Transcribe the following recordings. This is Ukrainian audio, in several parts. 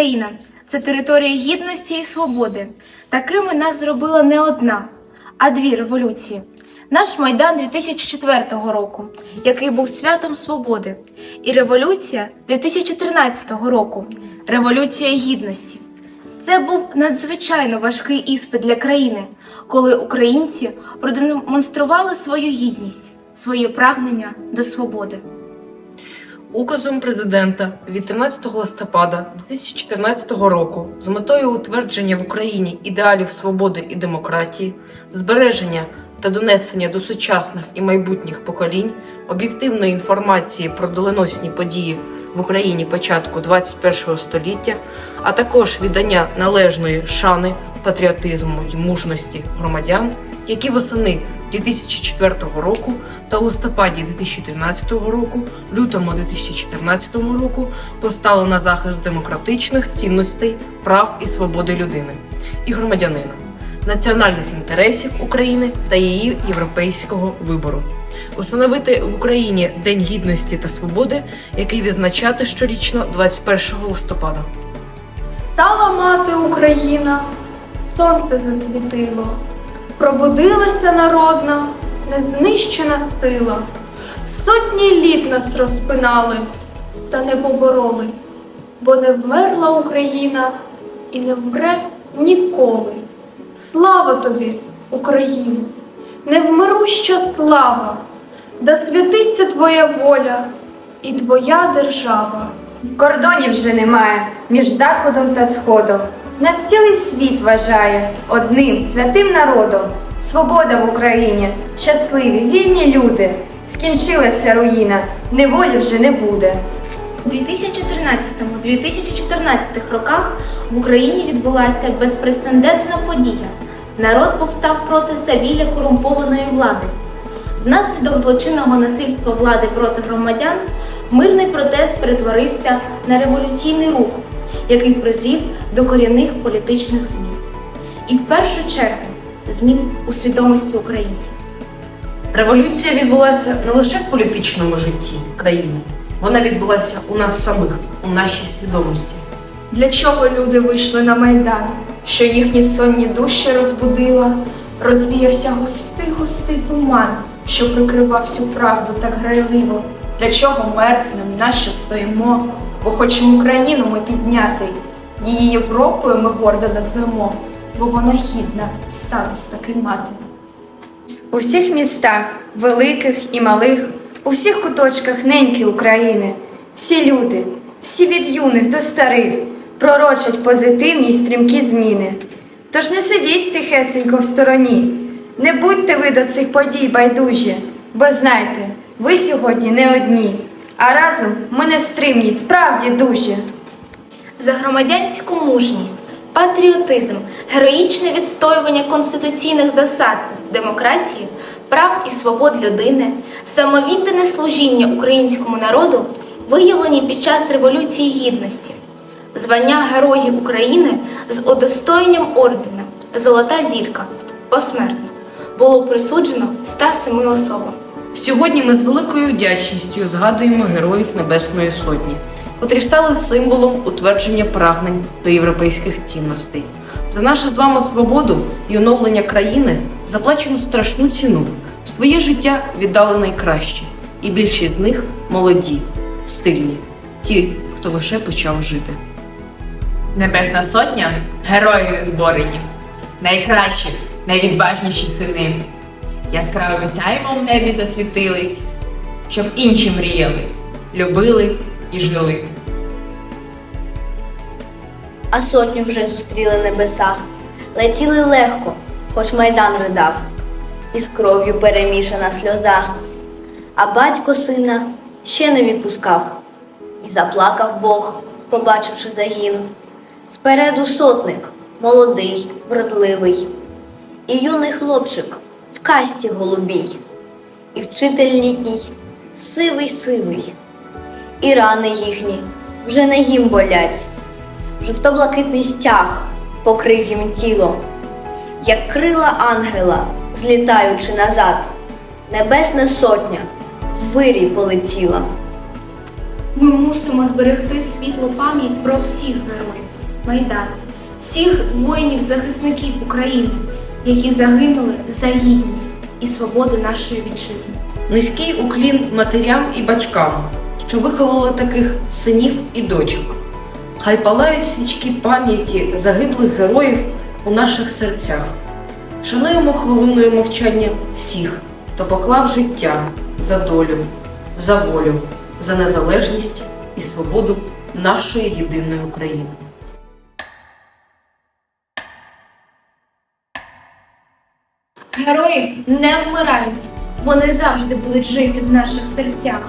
Україна це територія гідності і свободи. Такими нас зробила не одна, а дві революції. Наш Майдан 2004 року, який був святом свободи, і революція 2013 року Революція Гідності. Це був надзвичайно важкий іспит для країни, коли українці продемонстрували свою гідність, своє прагнення до свободи. Указом президента від 13 листопада 2014 року з метою утвердження в Україні ідеалів свободи і демократії, збереження та донесення до сучасних і майбутніх поколінь об'єктивної інформації про доленосні події в Україні початку 21 століття, а також віддання належної шани, патріотизму й мужності громадян, які восени 2004 року та у листопаді 2013 року, лютому 2014 року постали на захист демократичних цінностей, прав і свободи людини і громадянина, національних інтересів України та її європейського вибору. Установити в Україні День гідності та свободи, який відзначати щорічно 21 листопада. Стала мати Україна, сонце засвітило, пробудилася народна, незнищена сила. Сотні літ нас розпинали, та не побороли, бо не вмерла Україна і не вмре ніколи. Слава тобі, Україно, невмируща слава, да святиться твоя воля і твоя держава. Кордонів вже немає між заходом та сходом. Нас цілий світ вважає одним святим народом. Свобода в Україні, щасливі, вільні люди. Скінчилася руїна, неволі вже не буде. У 2013-2014 роках в Україні відбулася безпрецедентна подія. Народ повстав проти savілля корумпованої влади. Внаслідок злочинного насильства влади проти громадян мирний протест перетворився на революційний рух, який призвів до корінних політичних змін. І в першу чергу змін у свідомості українців. Революція відбулася не лише в політичному житті країни, вона відбулася у нас самих, у нашій свідомості. Для чого люди вийшли на майдан, що їхні сонні душі розбудила, розвіявся густий густий туман, що прикривав всю правду так грайливо. Для чого мерзнем, нащо стоїмо? Бо хочемо Україну ми підняти. Її Європою ми гордо назвемо, бо вона гідна статус такий мати. У всіх містах, великих і малих, у всіх куточках неньки України, всі люди, всі від юних до старих, пророчать позитивні й стрімкі зміни. Тож не сидіть тихесенько в стороні, не будьте ви до цих подій байдужі, бо знайте, ви сьогодні не одні, а разом ми нестримні, справді дужі. За громадянську мужність, патріотизм, героїчне відстоювання конституційних засад демократії, прав і свобод людини, самовіддане служіння українському народу виявлені під час Революції Гідності, звання Героїв України з удостоєнням ордена Золота зірка посмертно було присуджено 107 особам. Сьогодні ми з великою вдячністю згадуємо героїв Небесної Сотні, котрі стали символом утвердження прагнень до європейських цінностей. За нашу з вами свободу і оновлення країни заплачено страшну ціну. Своє життя віддали найкраще, і більшість з них молоді, стильні, ті, хто лише почав жити. Небесна сотня герої зборені, найкращі, найвідважніші сини. Яскравим сяйвом в небі засвітились, щоб інші мріяли, любили і жили. а сотню вже зустріли небеса. Летіли легко, хоч майдан ридав, і з кров'ю перемішана сльоза. А батько сина ще не відпускав, і заплакав Бог, побачивши загін. Спереду сотник, молодий, вродливий, і юний хлопчик касті голубій, і вчитель літній, сивий сивий, і рани їхні вже не їм болять. Жовто-блакитний стяг покрив їм тіло, як крила ангела, злітаючи назад, небесна сотня в вирій полетіла. Ми мусимо зберегти світлу пам'ять про всіх героїв Майдану, всіх воїнів-захисників України, які загинули за гідність і свободу нашої вітчизни. Низький уклін матерям і батькам, що виховали таких синів і дочок. Хай палають свічки пам'яті загиблих героїв у наших серцях. Шануємо хвилиною мовчання всіх, хто поклав життя за долю, за волю, за незалежність і свободу нашої єдиної України. Герої не вмирають, вони завжди будуть жити в наших серцях.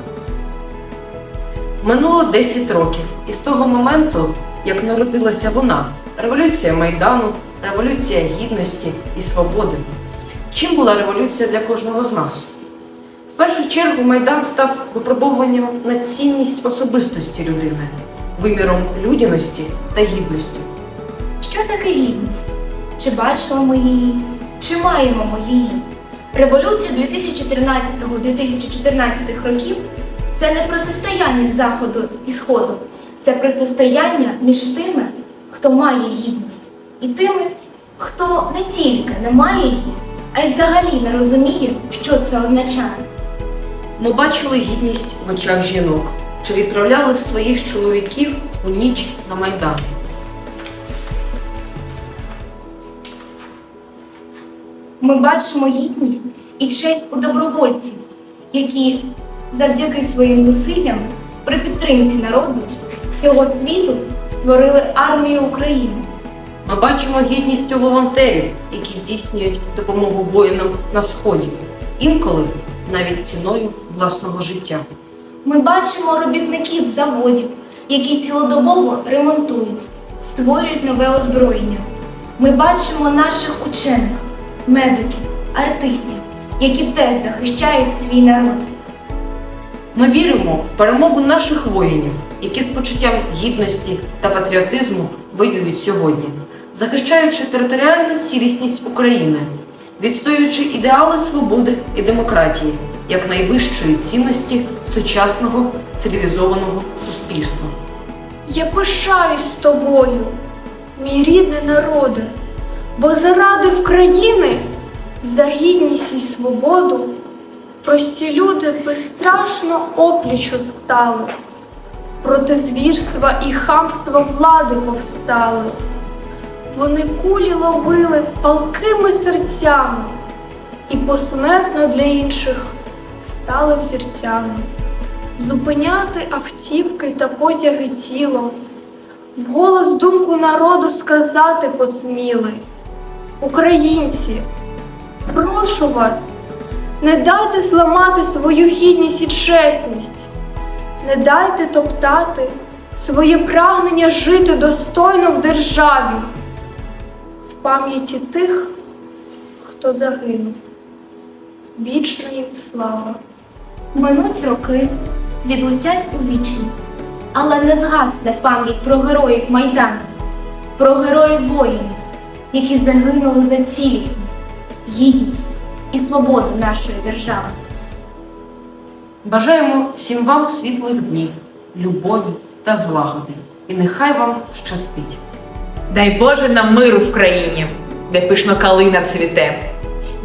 Минуло 10 років, і з того моменту, як народилася вона, революція Майдану, революція гідності і свободи. Чим була революція для кожного з нас? В першу чергу Майдан став випробовуванням на цінність особистості людини, виміром людяності та гідності. Що таке гідність? Чи бачимо ми її? Чи маємо ми її? Революція 2013-2014 років це не протистояння Заходу і Сходу, це протистояння між тими, хто має гідність, і тими, хто не тільки не має її, а й взагалі не розуміє, що це означає. Ми бачили гідність в очах жінок, що відправляли своїх чоловіків у ніч на Майдан. Ми бачимо гідність і честь у добровольців, які завдяки своїм зусиллям при підтримці народу всього світу створили армію України. Ми бачимо гідність у волонтерів, які здійснюють допомогу воїнам на сході, інколи навіть ціною власного життя. Ми бачимо робітників заводів, які цілодобово ремонтують, створюють нове озброєння. Ми бачимо наших учених, медиків, артистів, які теж захищають свій народ. Ми віримо в перемогу наших воїнів, які з почуттям гідності та патріотизму воюють сьогодні, захищаючи територіальну цілісність України, відстоюючи ідеали свободи і демократії як найвищої цінності сучасного цивілізованого суспільства. Я пишаюсь тобою, мій рідний народе, бо заради України, за гідність і свободу, прості люди безстрашно оплічу стали, проти звірства і хамства влади повстали. Вони кулі ловили палкими серцями і посмертно для інших стали взірцями зупиняти автівки та потяги тілом, вголос думку народу сказати посміли. Українці, прошу вас, не дайте зламати свою гідність і чесність, не дайте топтати своє прагнення жити достойно в державі, в пам'яті тих, хто загинув. Вічна їм слава! Минуть роки, відлетять у вічність, але не згасне пам'ять про героїв Майдану, про героїв воїнів, які загинули за цілісність, гідність і свободу нашої держави. Бажаємо всім вам світлих днів, любові та злагоди, і нехай вам щастить. Дай Боже нам миру в країні, де пишно калина цвіте.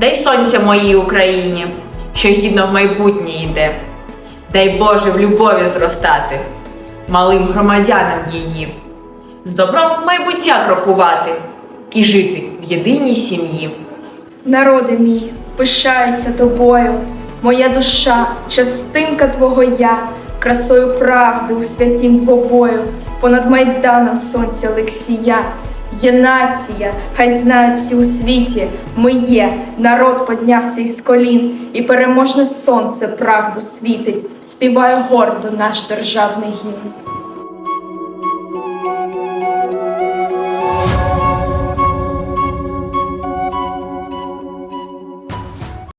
Дай сонця моїй Україні, що гідно в майбутнє йде. Дай Боже в любові зростати, малим громадянам її, з добром майбуття крокувати і жити в єдиній сім'ї. Народи мій, пишаюся тобою, моя душа, частинка твого я, красою правди у святім двобою, понад майданом сонця Олексія. Є нація, хай знають всі у світі, ми є, народ поднявся із колін, і переможне сонце правду світить, співає гордо наш державний гімн.